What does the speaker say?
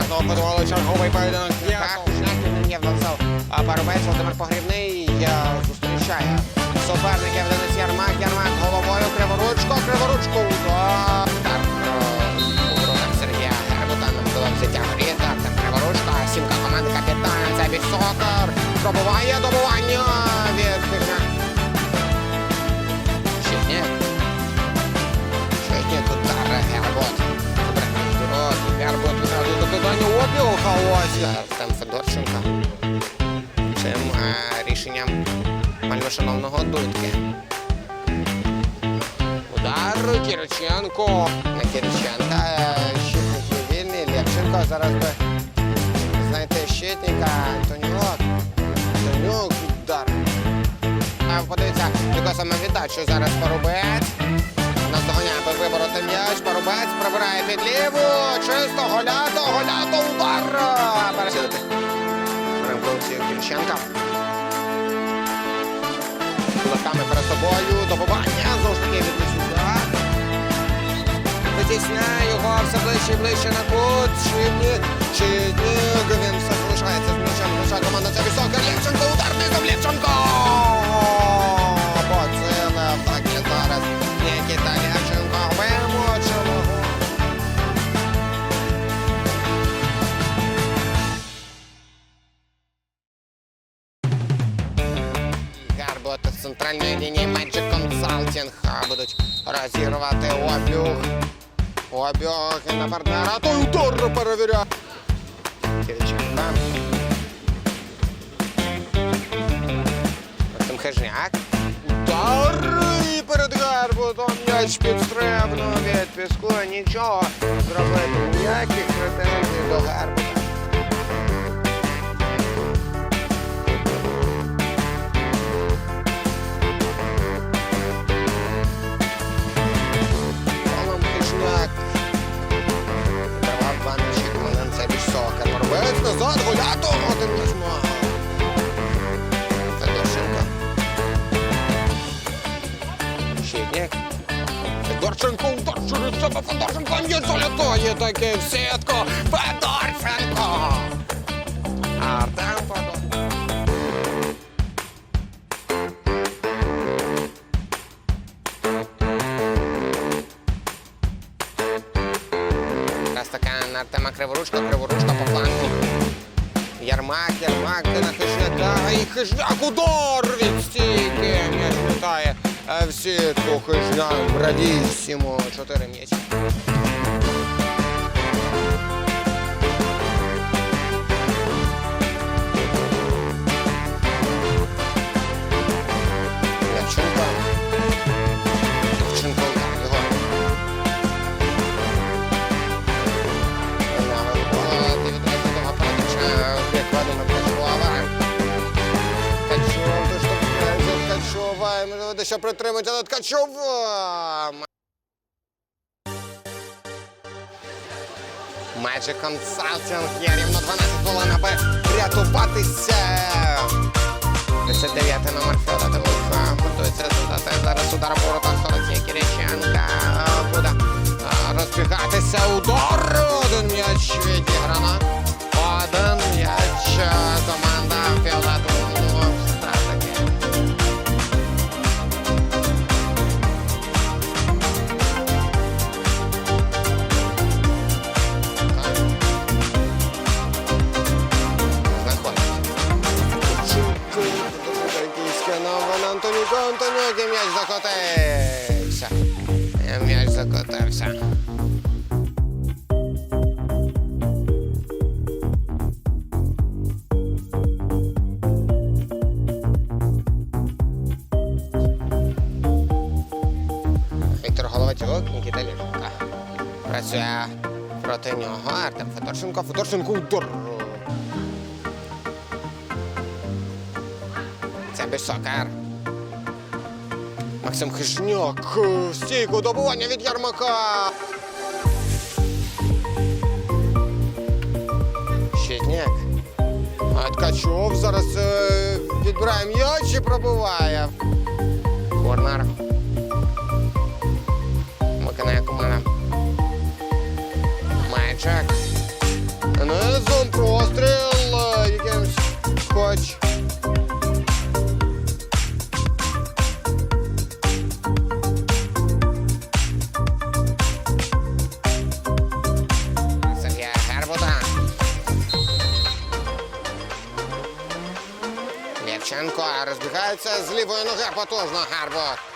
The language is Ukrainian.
подавали черговий поєдинок. Вдавцев. А Парубець Володимир Погрібний зустрічає суперників Денис Ярмак. Ярмак головою Криворучко, Криворучко удар. Так, у воротах Сергія Гербута набудував взяття воріт. Артем Криворучко, сімка команди капітан. Це Бісокер. Пробуває добування від Хижня. Щитник. Щитник удар Гербут. Гербут відразу обігу хаосі. Артем Федорченко. Цим е, рішенням вельмишановного Дудки. Удар Кіриченко. На Кіриченка. е, Щитник є вільний. Лєвченко зараз би знайти щитника. Антонюк. Антонюк. Удар. Подивіться, яка саме віддачу зараз Парубець. Без вибороти м'яч. Парубець прибирає під ліву. Чисто голято, голято, удар. Пересідати. Ремковці Кірченка. Кулаками перед собою. Добування. Знову ж таки від Місюка. Витісняє його все ближче і ближче на кут. Щитник. Щитник. Він все залишається з м'ячем. Наша команда це висока. Лєвченко. Удар низом. Лєвченко. Гарбот з центральної лінії Magic Consulting будуть розігрувати обюх. Обюх і на партнера. Той удар перевіряє. Кириченко. Максим Хижняк. Удар і перед Гарботом м'яч підстрибнув від піску. Нічого зробити. Ніяких претензій до Гарбота. Гулято. Один м'яч мав. Федорченко. Удар себе. Федорченко м'яч залітає таки в сітку. Федорченко. Артем Федорченко. На Артема Криворучка, Криворучка по флангу. Ярмак, Макер на Хижняка, і Хижняк удар від стійки. М'яч е, в сітку. Хижняк, бравіссимо. Чотири м'ячі. Що притримати, але Ткачова. Magic Consulting є рівно 12 хвилин, аби рятуватися. 39 номер Федотових готується результати. Зараз удар по воротах Кириченка Антонюк, і м'яч закотився. І М'яч закотився. Віктор Головатюк, Нікіта Ліженка. Працює проти нього Артем Федорченко. Федорченко удар. Це Бісокер. Максим Хижняк. Стійку добування від Ярмака. Щитняк. А Ткачов зараз е, відбирає м'яч і пробиває. Корнер. Лєвченко розбігається з лівої ноги потужно Гербут.